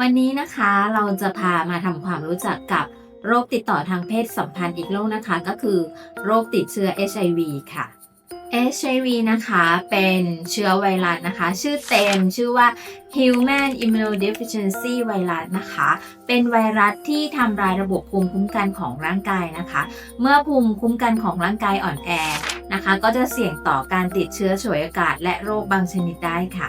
วันนี้นะคะเราจะพามาทำความรู้จักกับโรคติดต่อทางเพศสัมพันธ์อีกโรคนะคะ ก็คือโรคติดเชื้อ HIV ค่ะ HIV นะคะเป็นเชื้อไวรัสนะคะ ชื่อเต็มชื่อว่า Human Immunodeficiency Virus นะคะ เป็นไวรัสที่ทำลายระบบภูมิคุ้มกันของร่างกายนะคะ เมื่อภูมิคุ้มกันของร่างกายอ่อนแอนะคะ ก็จะเสี่ยงต่อการติดเชื้อฉวยโอกาสและโรคบางชนิดได้ค่ะ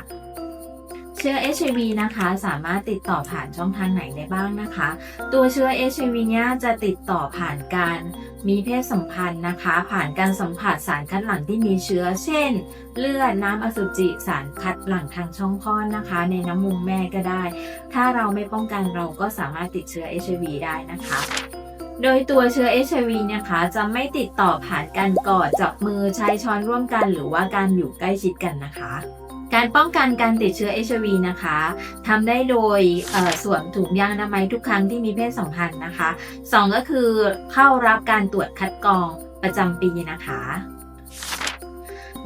เชื้อ HIV นะคะ สามารถติดต่อผ่านช่องทางไหนได้บ้างนะคะ ตัวเชื้อ HIV เนี่ยจะติดต่อผ่านการมีเพศสัมพันธ์นะคะ ผ่านการสัมผัสสารคัดหลั่งที่มีเชื้อ เช่น เลือดน้ำอสุจิสารคัดหลั่งทางช่องคลอดนะคะ ในน้ำมูกแม่ก็ได้ ถ้าเราไม่ป้องกันเราก็สามารถติดเชื้อ HIV ได้นะคะโดยตัวเชื้อ HIV นะคะ จะไม่ติดต่อผ่านการกอดจับมือใช้ช้อนร่วมกัน หรือว่าการอยู่ใกล้ชิดกันนะคะ การป้องกันการติดเชื้อ HIV นะคะทำได้โดยสวมถุงยางอนามัยทุกครั้งที่มีเพศสัมพันธ์นะคะสองก็คือเข้ารับการตรวจคัดกรองประจำปีนะคะ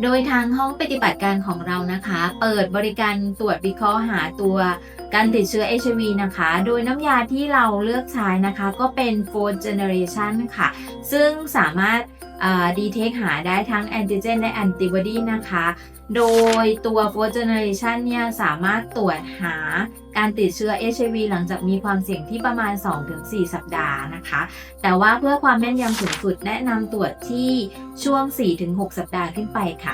โดยทางห้องปฏิบัติการของเรานะคะ เปิดบริการตรวจวิเคราะห์หาตัว การติดเชื้อ HIV นะคะ โดยน้ำยาที่เราเลือกใช้นะคะ ก็เป็น fourth generation ค่ะ ซึ่งสามารถดีเทคหาได้ทั้งแอนติเจนและแอนติบอดีนะคะ โดยตัว fourth generation เนี่ยสามารถตรวจหาการติดเชื้อ HIV หลังจากมีความเสี่ยงที่ประมาณ 2-4 สัปดาห์นะคะ แต่ว่าเพื่อความแม่นยำสูงสุดแนะนำตรวจที่ช่วง 4-6 สัปดาห์ขึ้นไปค่ะ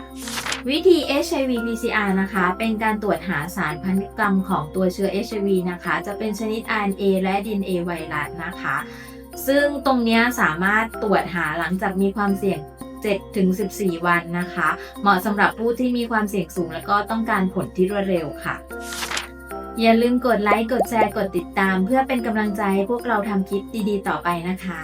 วิธี HIV PCR นะคะ เป็นการตรวจหาสารพันธุกรรมของตัวเชื้อ HIV นะคะ จะเป็นชนิด RNA และ DNA ไวรัสนะคะ ซึ่งตรงนี้สามารถตรวจหาหลังจากมีความเสี่ยง7ถึง14 วันนะคะ เหมาะสำหรับผู้ที่มีความเสี่ยงสูง และก็ต้องการผลที่รวดเร็วค่ะ อย่าลืมกดไลค์ กดแชร์ กดติดตาม เพื่อเป็นกำลังใจให้พวกเราทำคลิปดีๆ ต่อไปนะคะ